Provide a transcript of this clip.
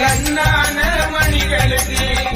கண்ணான மணிகளுக்கு.